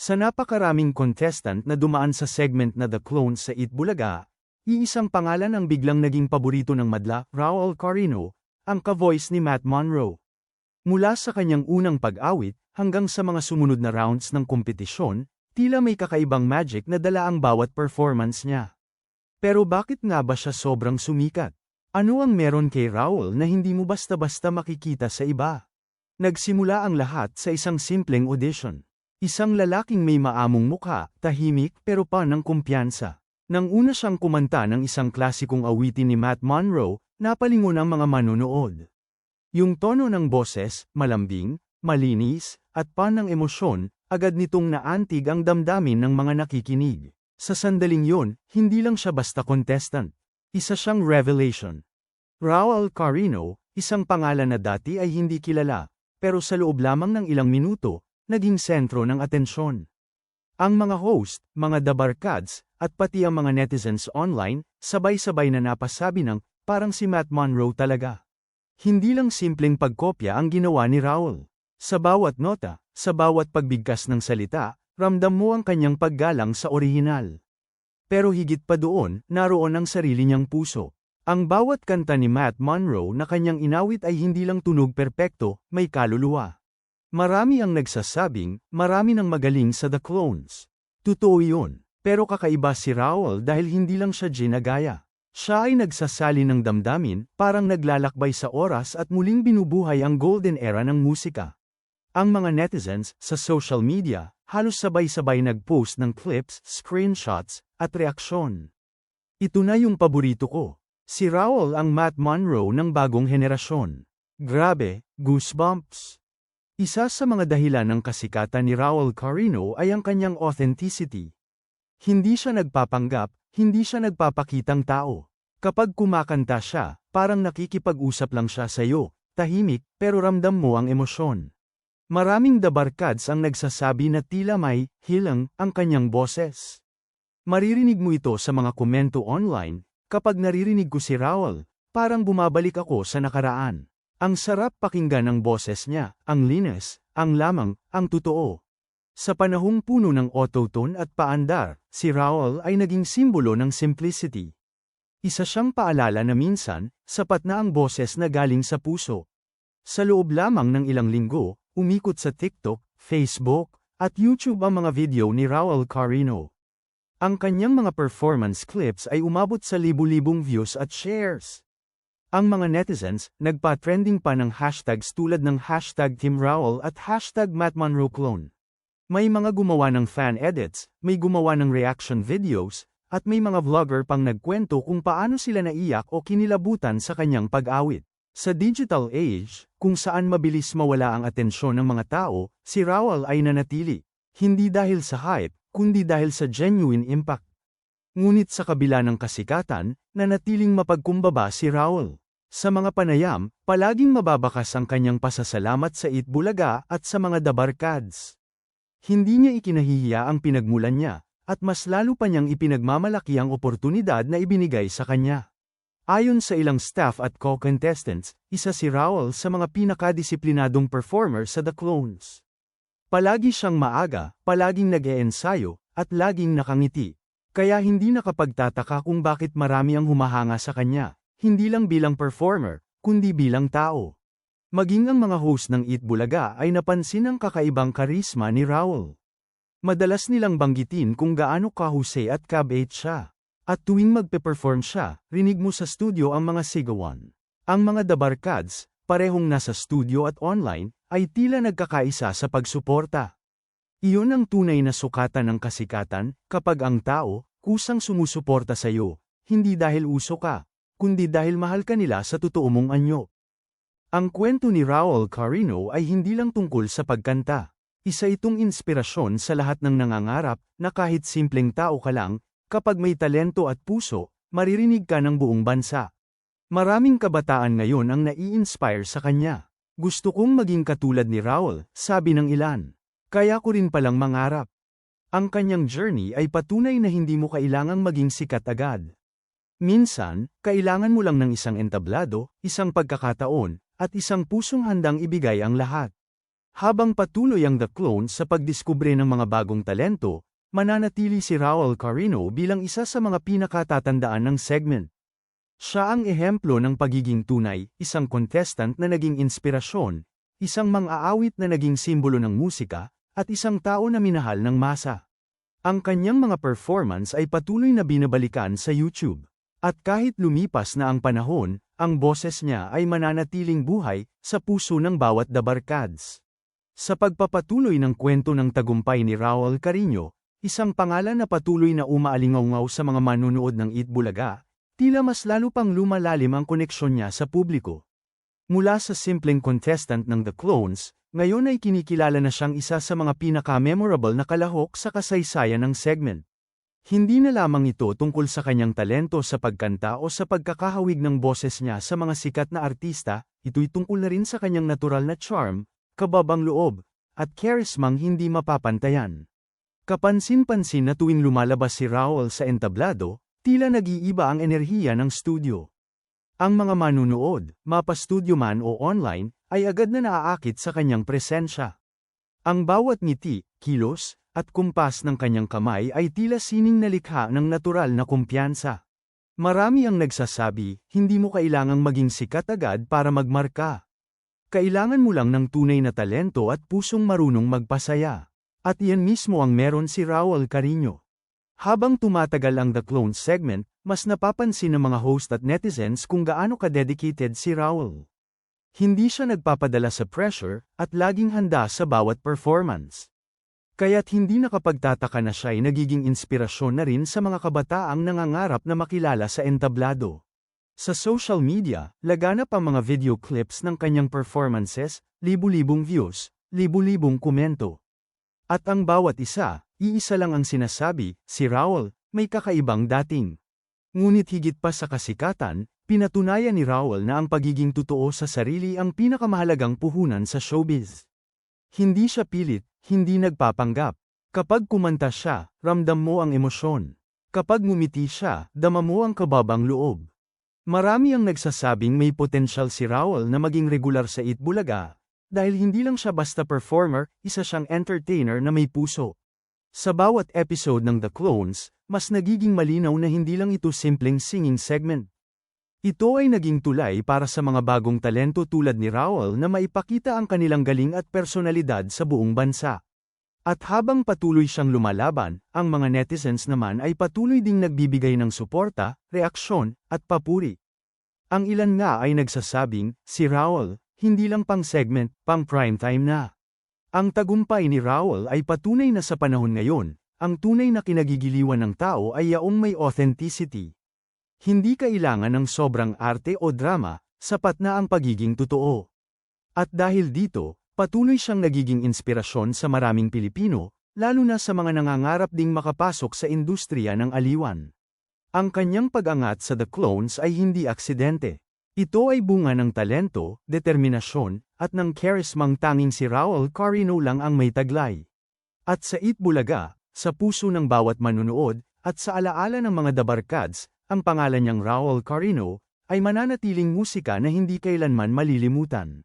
Sa napakaraming contestant na dumaan sa segment na The Clones sa Eat Bulaga, iisang pangalan ang biglang naging paborito ng madla, Raul Carino, ang ka-voice ni Matt Monroe. Mula sa kanyang unang pag-awit, hanggang sa mga sumunod na rounds ng kompetisyon, tila may kakaibang magic na dala ang bawat performance niya. Pero bakit nga ba siya sobrang sumikat? Ano ang meron kay Raul na hindi mo basta-basta makikita sa iba? Nagsimula ang lahat sa isang simpleng audition. Isang lalaking may maamong mukha, tahimik pero pa ng kumpiyansa. Nang una siyang kumanta ng isang klasikong awitin ni Matt Monroe, napalingon ang mga manonood. Yung tono ng boses, malambing, malinis, at pa ng emosyon, agad nitong naantig ang damdamin ng mga nakikinig. Sa sandaling yon, hindi lang siya basta contestant. Isa siyang revelation. Raul Carino, isang pangalan na dati ay hindi kilala, pero sa loob lamang ng ilang minuto, naging sentro ng atensyon. Ang mga host, mga dabarkads, at pati ang mga netizens online, sabay-sabay na napasabi ng, parang si Matt Monroe talaga. Hindi lang simpleng pagkopya ang ginawa ni Raul. Sa bawat nota, sa bawat pagbigkas ng salita, ramdam mo ang kanyang paggalang sa orihinal. Pero higit pa doon, naroon ang sarili niyang puso. Ang bawat kanta ni Matt Monroe na kanyang inawit ay hindi lang tunog perpekto, may kaluluwa. Marami ang nagsasabing, marami nang magaling sa The Clones. Totoo yun, pero kakaiba si Raul dahil hindi lang siya ginagaya. Siya ay nagsasali ng damdamin, parang naglalakbay sa oras at muling binubuhay ang golden era ng musika. Ang mga netizens, sa social media, halos sabay-sabay nag-post ng clips, screenshots, at reaksyon. Ito na yung paborito ko. Si Raul ang Matt Monroe ng bagong henerasyon. Grabe, goosebumps. Isa sa mga dahilan ng kasikatan ni Raul Carino ay ang kanyang authenticity. Hindi siya nagpapanggap, hindi siya nagpapakitang tao. Kapag kumakanta siya, parang nakikipag-usap lang siya sa iyo, tahimik, pero ramdam mo ang emosyon. Maraming dabarkads ang nagsasabi na tila may hilang ang kanyang boses. Maririnig mo ito sa mga komento online, Kapag naririnig ko si Raul, parang bumabalik ako sa nakaraan. Ang sarap pakinggan ng boses niya, ang linis, ang lamang, ang totoo. Sa panahong puno ng autotune at paandar, si Raul ay naging simbolo ng simplicity. Isa siyang paalala na minsan, sapat na ang boses na galing sa puso. Sa loob lamang ng ilang linggo, umikot sa TikTok, Facebook, at YouTube ang mga video ni Raul Carino. Ang kanyang mga performance clips ay umabot sa libu-libong views at shares. Ang mga netizens, nagpa-trending pa ng hashtags tulad ng hashtag Team Raul at hashtag MattMonroeClone. May mga gumawa ng fan edits, may gumawa ng reaction videos, at may mga vlogger pang nagkwento kung paano sila naiyak o kinilabutan sa kanyang pag-awit. Sa digital age, kung saan mabilis mawala ang atensyon ng mga tao, si Raul ay nanatili. Hindi dahil sa hype, kundi dahil sa genuine impact. Ngunit sa kabila ng kasikatan, nanatiling mapagkumbaba si Raul. Sa mga panayam, palaging mababakas ang kanyang pasasalamat sa Itbulaga at sa mga dabarkads. Hindi niya ikinahihiya ang pinagmulan niya, at mas lalo pa niyang ipinagmamalaki ang oportunidad na ibinigay sa kanya. Ayon sa ilang staff at co-contestants, isa si Raul sa mga pinakadisiplinadong performer sa The Clones. Palagi siyang maaga, palaging nag-eensayo, at laging nakangiti. Kaya hindi nakapagtataka kung bakit marami ang humahanga sa kanya, hindi lang bilang performer, kundi bilang tao. Maging ang mga host ng Eat Bulaga ay napansin ang kakaibang karisma ni Raul. Madalas nilang banggitin kung gaano kahusay at kabait siya. At tuwing magpe-perform siya, rinig mo sa studio ang mga sigawan. Ang mga dabarkads, parehong nasa studio at online, ay tila nagkakaisa sa pagsuporta. Iyon ang tunay na sukatan ng kasikatan, kapag ang tao, kusang sumusuporta sa iyo, hindi dahil uso ka, kundi dahil mahal ka nila sa totoo mong anyo. Ang kwento ni Raul Carino ay hindi lang tungkol sa pagkanta. Isa itong inspirasyon sa lahat ng nangangarap na kahit simpleng tao ka lang, kapag may talento at puso, maririnig ka ng buong bansa. Maraming kabataan ngayon ang nai-inspire sa kanya. Gusto kong maging katulad ni Raul, sabi ng ilan. Kaya ko rin palang mangarap. Ang kanyang journey ay patunay na hindi mo kailangang maging sikat agad. Minsan, kailangan mo lang ng isang entablado, isang pagkakataon, at isang pusong handang ibigay ang lahat. Habang patuloy ang The Clones sa pagdiskubre ng mga bagong talento, mananatili si Raul Carino bilang isa sa mga pinakatatandaan ng segment. Siya ang ehemplo ng pagiging tunay, isang contestant na naging inspirasyon, isang mang-aawit na naging simbolo ng musika, at isang tao na minahal ng masa. Ang kanyang mga performance ay patuloy na binabalikan sa YouTube. At kahit lumipas na ang panahon, ang boses niya ay mananatiling buhay sa puso ng bawat dabarkads. Sa pagpapatuloy ng kwento ng tagumpay ni Raul Carino, isang pangalan na patuloy na umaalingaw sa mga manunood ng Itbulaga, tila mas lalo pang lumalalim ang koneksyon niya sa publiko. Mula sa simpleng contestant ng The Clones, ngayon ay kinikilala na siyang isa sa mga pinaka-memorable na kalahok sa kasaysayan ng segment. Hindi na lamang ito tungkol sa kanyang talento sa pagkanta o sa pagkakahawig ng boses niya sa mga sikat na artista, ito'y tungkol na rin sa kanyang natural na charm, kababang loob, at charismang hindi mapapantayan. Kapansin-pansin na tuwing lumalabas si Raul sa entablado, tila nag-iiba ang enerhiya ng studio. Ang mga manunood, mapa-studio man o online, ay agad na naaakit sa kanyang presensya. Ang bawat ngiti, kilos, at kumpas ng kanyang kamay ay tila sining nalikha ng natural na kumpiyansa. Marami ang nagsasabi, hindi mo kailangang maging sikat agad para magmarka. Kailangan mo lang ng tunay na talento at pusong marunong magpasaya. At iyan mismo ang meron si Raul Carino. Habang tumatagal ang The Clone segment, mas napapansin ng mga host at netizens kung gaano ka-dedicated si Raul. Hindi siya nagpapadala sa pressure, at laging handa sa bawat performance. Kaya't hindi nakapagtataka na siya ay nagiging inspirasyon na rin sa mga kabataang nangangarap na makilala sa entablado. Sa social media, laganap ang mga video clips ng kanyang performances, libu-libong views, libu-libong komento. At ang bawat isa, iisa lang ang sinasabi, si Raul, may kakaibang dating. Ngunit higit pa sa kasikatan, pinatunayan ni Raul na ang pagiging totoo sa sarili ang pinakamahalagang puhunan sa showbiz. Hindi siya pilit, hindi nagpapanggap. Kapag kumanta siya, ramdam mo ang emosyon. Kapag ngumiti siya, dama mo ang kababang loob. Marami ang nagsasabing may potensyal si Raul na maging regular sa Itbulaga, dahil hindi lang siya basta performer, isa siyang entertainer na may puso. Sa bawat episode ng The Clones, mas nagiging malinaw na hindi lang ito simpleng singing segment. Ito ay naging tulay para sa mga bagong talento tulad ni Raul na maipakita ang kanilang galing at personalidad sa buong bansa. At habang patuloy siyang lumalaban, ang mga netizens naman ay patuloy ding nagbibigay ng suporta, reaksyon, at papuri. Ang ilan nga ay nagsasabing, si Raul, hindi lang pang segment, pang primetime na. Ang tagumpay ni Raul ay patunay na sa panahon ngayon, ang tunay na kinagigiliwan ng tao ay yaong may authenticity. Hindi kailangan ng sobrang arte o drama, sapat na ang pagiging totoo. At dahil dito, Patuloy siyang nagiging inspirasyon sa maraming Pilipino, lalo na sa mga nangangarap ding makapasok sa industriya ng aliwan. Ang kanyang pag-angat sa The Clones ay hindi aksidente. Ito ay bunga ng talento, determinasyon, at ng charismang tanging si Raul Carino lang ang may taglay. At sa Itbulaga, sa puso ng bawat manunood, at sa alaala ng mga dabarkads, ang pangalan niyang Raul Carino, ay mananatiling musika na hindi kailanman malilimutan.